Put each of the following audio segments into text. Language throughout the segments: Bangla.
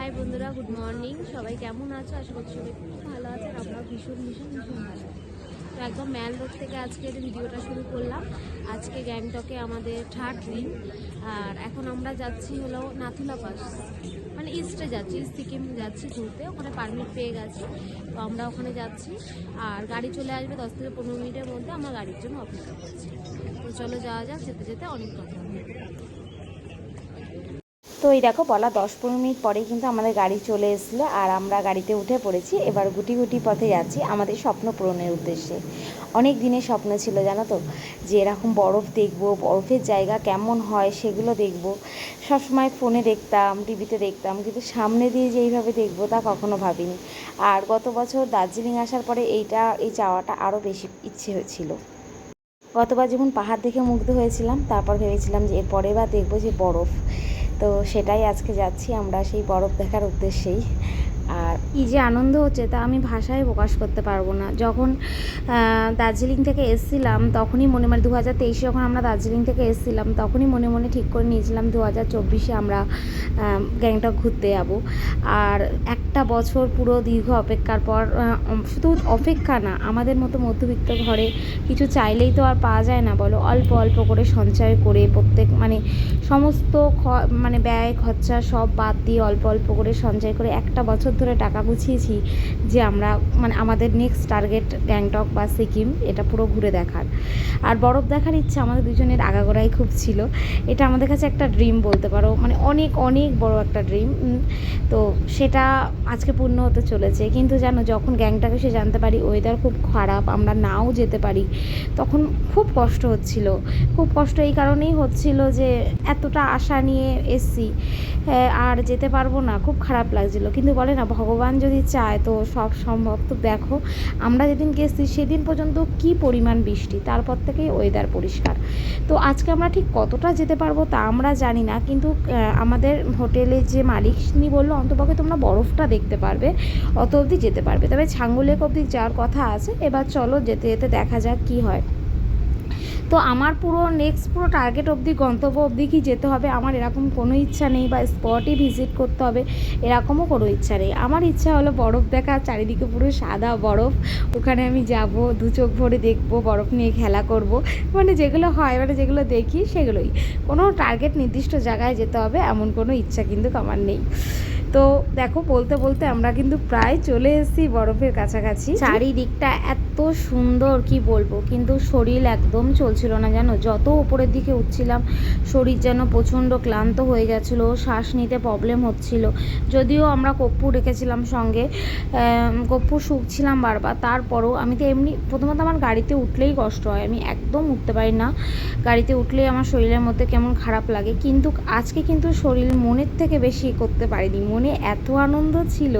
হাই বন্ধুরা, গুড মর্নিং। সবাই কেমন আছো? আশা করছি সবাই খুব ভালো আছে আর আমরাও ভীষণ ভীষণ ভীষণ ভালো তো একদম ম্যাল রোড থেকে আজকের ভিডিওটা শুরু করলাম। আজকে গ্যাংটকে আমাদের থার্ড দিন। আর এখন আমরা যাচ্ছি হলো নাথুলা পাস। মানে ইস্টে যাচ্ছি ইস্ট সিকিম যাচ্ছি ঘুরতে। ওখানে পারমিট পেয়ে গেছি। তো আমরা ওখানে যাচ্ছি। আর গাড়ি চলে আসবে দশ থেকে পনেরো মিনিটের মধ্যে। আমরা গাড়ির জন্য অপেক্ষা করছি। তো চলো যাওয়া যাক, যেতে যেতে অনেক কথা তো এই দেখো, বলা দশ পনেরো মিনিট পরেই কিন্তু আমাদের গাড়ি চলে এসেছিল আর আমরা গাড়িতে উঠে পড়েছি। এবার গুটি গুটি পথে যাচ্ছি আমাদের স্বপ্ন পূরণের উদ্দেশ্যে। অনেক দিনের স্বপ্ন ছিল, জানো তো? যে এরকম বরফ দেখব, বরফের জায়গা কেমন হয় সেগুলো দেখব। সবসময় ফোনে দেখতাম, টিভিতে দেখতাম, কিন্তু সামনে দিয়ে যে এইভাবে দেখব তা কখনো ভাবিনি। আর গত বছর দার্জিলিং আসার পরে এইটা, এই চাওয়াটা আরও বেশি ইচ্ছে হয়েছিল। গতবার যেমন পাহাড় দেখে মুগ্ধ হয়েছিলাম, তারপর ভেবেছিলাম যে এরপরে বা দেখব যে বরফ। তো সেটাই আজকে যাচ্ছি আমরা সেই বরফ দেখার উদ্দেশ্যেই। আর এই যে আনন্দ হচ্ছে, তা আমি ভাষায় প্রকাশ করতে পারব না। যখন দার্জিলিং থেকে এসছিলাম, তখনই মনে মানে দু হাজার তেইশে যখন আমরা দার্জিলিং থেকে এসছিলাম, তখনই মনে মনে ঠিক করে নিয়েছিলাম দু হাজার চব্বিশে আমরা গ্যাংটক ঘুরতে যাব। আর একটা বছর পুরো দীর্ঘ অপেক্ষার পর শুধু অপেক্ষা না, আমাদের মতো মধ্যবিত্ত ঘরে কিছু চাইলেই তো আর পাওয়া যায় না, বলো। অল্প অল্প করে সঞ্চয় করে প্রত্যেক মানে সমস্ত মানে ব্যয়, খরচা সব বাদ দিয়ে অল্প অল্প করে সঞ্চয় করে একটা বছর ধরে টাকা গুছিয়েছি যে আমরা মানে আমাদের নেক্সট টার্গেট গ্যাংটক বা সিকিম এটা পুরো ঘুরে দেখার। আর বরফ দেখার ইচ্ছা আমাদের দুজনের আগাগোড়াই খুব ছিল। এটা আমাদের কাছে একটা ড্রিম বলতে পারো মানে অনেক অনেক বড় একটা ড্রিম তো সেটা আজকে পূর্ণ হতে চলেছে। কিন্তু জানো, যখন গ্যাংটাকে সে জানতে পারি ওয়েদার খুব খারাপ, আমরা নাও যেতে পারি, তখন খুব কষ্ট হচ্ছিল। খুব কষ্ট এই কারণেই হচ্ছিল যে এতটা আশা নিয়ে এসছি। আর যেতে পারব না, খুব খারাপ লাগছিল। কিন্তু বলে না, ভগবান যদি চায় তো সব সম্ভব। তো দেখো, আমরা যেদিন গেছি সেদিন পর্যন্ত কি পরিমাণ বৃষ্টি, তারপর থেকেই ওয়েদার পরিষ্কার। তো আজকে আমরা ঠিক কতটা যেতে পারব তা আমরা জানি না, কিন্তু আমাদের হোটেলের যে মালিক, তিনি বলল, অন্তপক্ষে তোমরা বরফটা দেখতে পারবে, অত অবধি যেতে পারবে। তবে ছাঙ্গুলেক অবধি যাওয়ার কথা আছে, এবার চলো যেতে যেতে দেখা যাক কি হয়। তো আমার পুরো নেক্সট পুরো টার্গেট অবধি, গন্তব্য অবধি কি যেতে হবে, আমার এরকম কোনো ইচ্ছা নেই বা স্পটই ভিজিট করতে হবে, এরকমও কোনো ইচ্ছা নেই। আমার ইচ্ছা হলো বরফ দেখা, চারিদিকে পুরো সাদা বরফ, ওখানে আমি যাব, দু চোখ ভরে দেখব, বরফ নিয়ে খেলা করব। মানে যেগুলো হয় মানে যেগুলো দেখি সেগুলোই। কোনো টার্গেট নির্দিষ্ট জায়গায় যেতে হবে, এমন কোনো ইচ্ছা কিন্তু আমার নেই। তো দেখো বলতে বলতে আমরা কিন্তু প্রায় চলে এসেছি বরফের কাছাকাছি। চারিদিকটা এত সুন্দর, কি বলব? কিন্তু শরীর একদম চলছিল না, জানো? যত উপরের দিকে উঠছিলাম, শরীর যেন প্রচণ্ড ক্লান্ত হয়ে গেছিল, শ্বাস নিতে প্রবলেম হচ্ছিল। যদিও আমরা কপ্পু রেখেছিলাম সঙ্গে কপ্পু শুকছিলাম বারবার, তারপরও আমি তো এমনি, প্রথমত আমার গাড়িতে উঠলেই কষ্ট হয়, আমি একদম উঠতে পারি না। গাড়িতে উঠলেই আমার শরীরের মধ্যে কেমন খারাপ লাগে। কিন্তু আজকে কিন্তু শরীর মনের থেকে বেশি করতে পারিনি। মনে এত আনন্দ ছিল,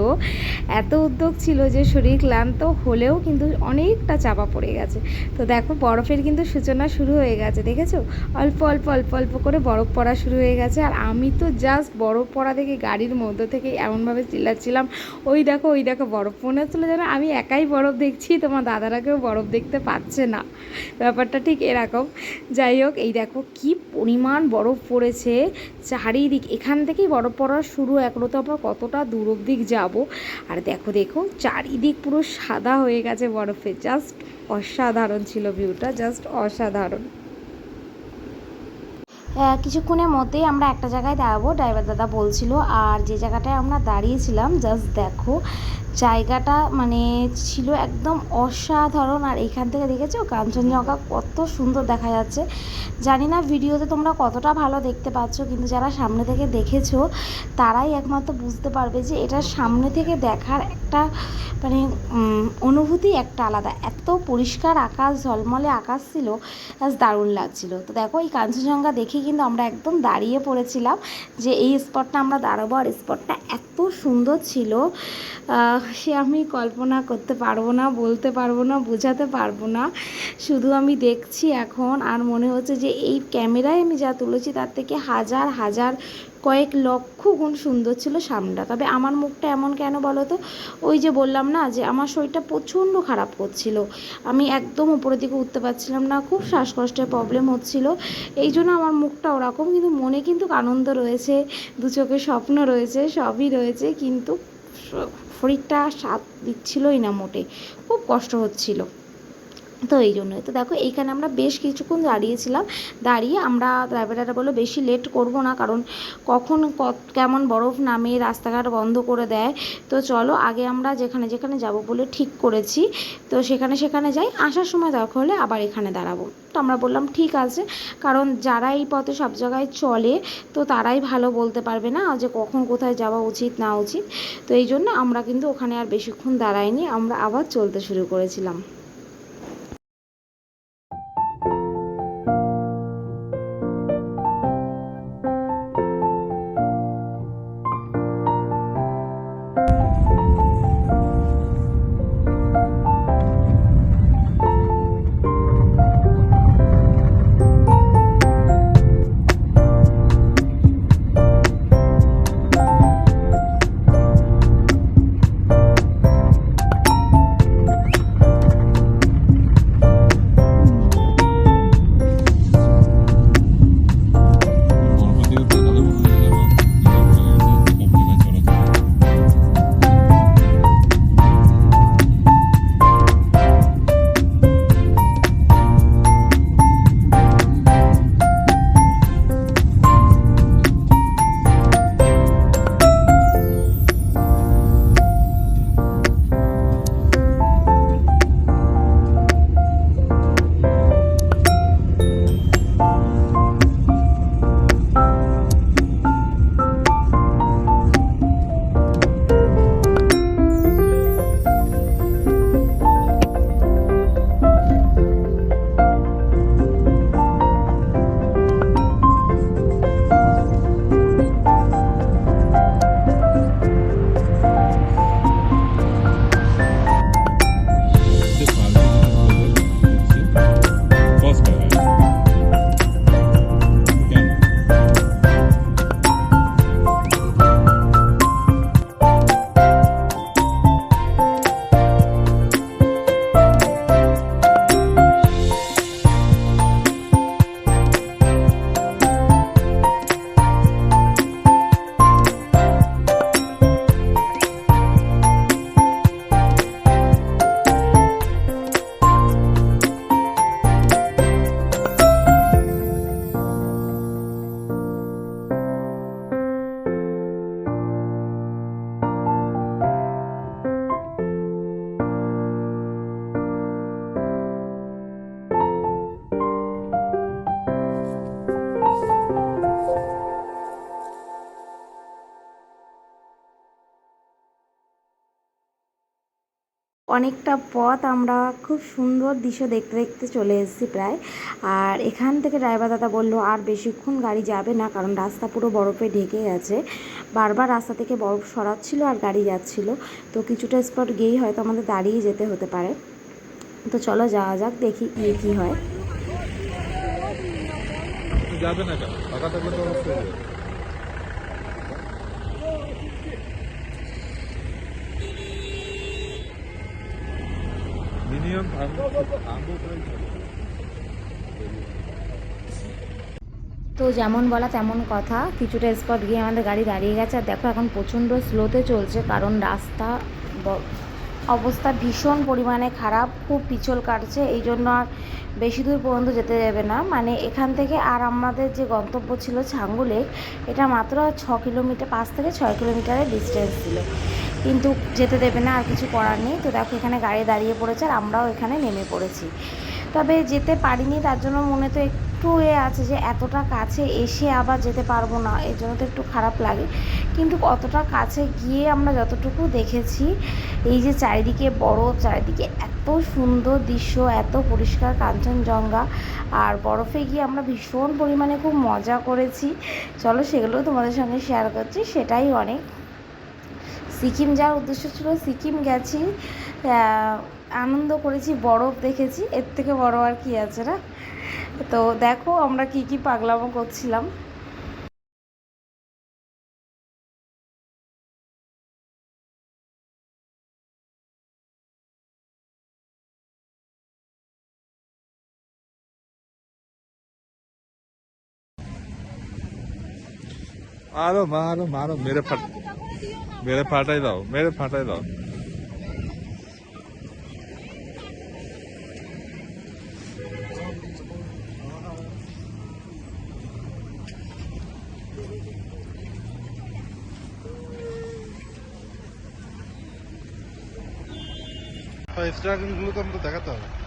এত উদ্যোগ ছিল যে শরীর ক্লান্ত হলেও কিন্তু অনেকটা চাপা পড়ে গেছে। তো দেখো বরফের কিন্তু সূচনা শুরু হয়ে গেছে, দেখেছ? অল্প অল্প অল্প অল্প করে বরফ পড়া শুরু হয়ে গেছে। আর আমি তো জাস্ট বরফ পড়া দেখে গাড়ির মধ্য থেকে এমনভাবে চিল্লাচ্ছিলাম, ওই দেখো ওই দেখো, বরফ মনে হচ্ছিল যেন আমি একাই বরফ দেখছি, তোমার দাদারা কেউ বরফ দেখতে পাচ্ছে না। ব্যাপারটা ঠিক এরকম। যাই হোক, এই দেখো কি পরিমাণ বরফ পড়েছে চারিদিক। এখান থেকেই বরফ পড়া শুরু এখনও, তো আমরা কতটা দূর অব্দিক যাব? আর দেখো দেখো, চারিদিক পুরো সাদা হয়ে গেছে বরফে জাস্ট অসাধারণ ছিল ভিউটা জাস্ট অসাধারণ। কিছুক্ষণের মধ্যেই আমরা একটা জায়গায় দাঁড়াবো। ড্রাইভার দাদা বলছিল, আর যে জায়গাটায় আমরা দাঁড়িয়েছিলাম জাস্ট দেখো, জায়গাটা মানে ছিল একদম অসাধারণ। আর এখান থেকে দেখেছ, কাঞ্চনজঙ্ঘা কত সুন্দর দেখা যাচ্ছে। জানি না ভিডিওতে তোমরা কতটা ভালো দেখতে পাচ্ছ, কিন্তু যারা সামনে থেকে দেখেছ, তারাই একমাত্র বুঝতে পারবে যে এটা সামনে থেকে দেখার একটা মানে অনুভূতি একটা আলাদা। এত পরিষ্কার আকাশ, ঝলমলে আকাশ ছিল দারুণ লাগছিল। তো দেখো, এই কাঞ্চনজঙ্ঘা দেখে কিন্তু আমরা একদম দাঁড়িয়ে পড়েছিলাম যে এই স্পটটা আমরা দাঁড়াবো আর স্পটটা এত সুন্দর ছিল। সে আমি কল্পনা করতে পারব না, বলতে পারব না, বোঝাতে পারব না। শুধু আমি দেখছি এখন আর মনে হচ্ছে যে এই ক্যামেরায় আমি যা তুলেছি তার থেকে হাজার হাজার কয়েক লক্ষ গুণ সুন্দর ছিল সামনেটা তবে আমার মুখটা এমন কেন বলো তো? ওই যে বললাম না যে আমার শরীরটা প্রচণ্ড খারাপ করছিল। আমি একদম উপরের দিকে উঠতে পারছিলাম না, খুব শ্বাসকষ্টের প্রবলেম হচ্ছিল। এই জন্য আমার মুখটা ওরকম, কিন্তু মনে কিন্তু আনন্দ রয়েছে, দু চোখে স্বপ্ন রয়েছে, সবই রয়েছে, কিন্তু শরীরটা স্বাদ দিচ্ছিলই না মোটে। খুব কষ্ট হচ্ছিল। তো এই জন্যই। তো দেখো, এইখানে আমরা বেশ কিছুক্ষণ দাঁড়িয়েছিলাম। দাঁড়িয়ে আমরা ড্রাইভারটা বলল, বেশি লেট করব না, কারণ কখন কেমন বরফ নামে রাস্তাঘাট বন্ধ করে দেয়। তো চলো, আগে আমরা যেখানে যেখানে যাব বলে ঠিক করেছি। তো সেখানে সেখানে যাই, আসার সময় দরকার হলে আবার এখানে দাঁড়াবো। তো আমরা বললাম, ঠিক আছে। কারণ যারা এই পথে সব জায়গায় চলে, তো তারাই ভালো বলতে পারবে না যে কখন কোথায় যাওয়া উচিত, না উচিত। তো এই জন্য আমরা কিন্তু ওখানে আর বেশিক্ষণ দাঁড়াইনি, আমরা আবার চলতে শুরু করেছিলাম। অনেকটা পথ আমরা খুব সুন্দর দৃশ্য দেখতে দেখতে চলে এসেছি প্রায়। আর এখান থেকে ড্রাইভার দাদা বলল, আর বেশিক্ষণ গাড়ি যাবে না, কারণ রাস্তা পুরো বরফে ঢেকে গেছে বারবার রাস্তা থেকে বরফ সরাচ্ছিল আর গাড়ি যাচ্ছিল। তো কিছুটা স্পট গিয়েই হয়তো আমাদের দাঁড়িয়ে যেতে হতে পারে। তো চলো যাওয়া যাক, দেখি গিয়ে কী হয়। যাবে না করে তো যেমন বলা তেমন কথা, কিছুটা স্পট গিয়ে আমাদের গাড়ি দাঁড়িয়ে গেছে। আর দেখো এখন প্রচণ্ড স্লোতে চলছে, কারণ রাস্তা অবস্থা ভীষণ পরিমাণে খারাপ, খুব পিছল কাটছে। এই জন্য আর বেশি দূর পর্যন্ত যেতে যাবে না। মানে এখান থেকে আর আমাদের যে গন্তব্য ছিল ছাঙ্গু লেক এটা মাত্র ছ কিলোমিটার, পাঁচ থেকে ছয় কিলোমিটারের ডিস্টেন্স ছিল। কিন্তু যেতে দেবে না, আর কিছু করার নেই। তো দেখো, এখানে গাড়ি দাঁড়িয়ে পড়েছে আর আমরাও এখানে নেমে পড়েছি। তবে যেতে পারিনি, তার জন্য মনে তো একটু এ আছে যে, এতটা কাছে এসে আবার যেতে পারব না, এর জন্য তো একটু খারাপ লাগে। কিন্তু অতটা কাছে গিয়ে আমরা যতটুকু দেখেছি, এই যে চারিদিকে বরফ চারিদিকে এত সুন্দর দৃশ্য, এত পরিষ্কার কাঞ্চনজঙ্ঘা, আর বরফে গিয়ে আমরা ভীষণ পরিমাণে খুব মজা করেছি। চলো, সেগুলো তোমাদের সঙ্গে শেয়ার করছি, সেটাই অনেক। সিকিম যাওয়ার উদ্দেশ্য ছিল সিকিম গেছি আনন্দ করেছি, বরফ দেখেছি, এর থেকে বড় আর কি আছে না? তো দেখো আমরা কি কি পাগলামো করছিলাম। আরও मारो मारो মেরে ফাট মেরে ফাটাই দাও মেরে ফাটাই দাও স্টার্টিংগুলো তো আমাদের দেখাতে হবে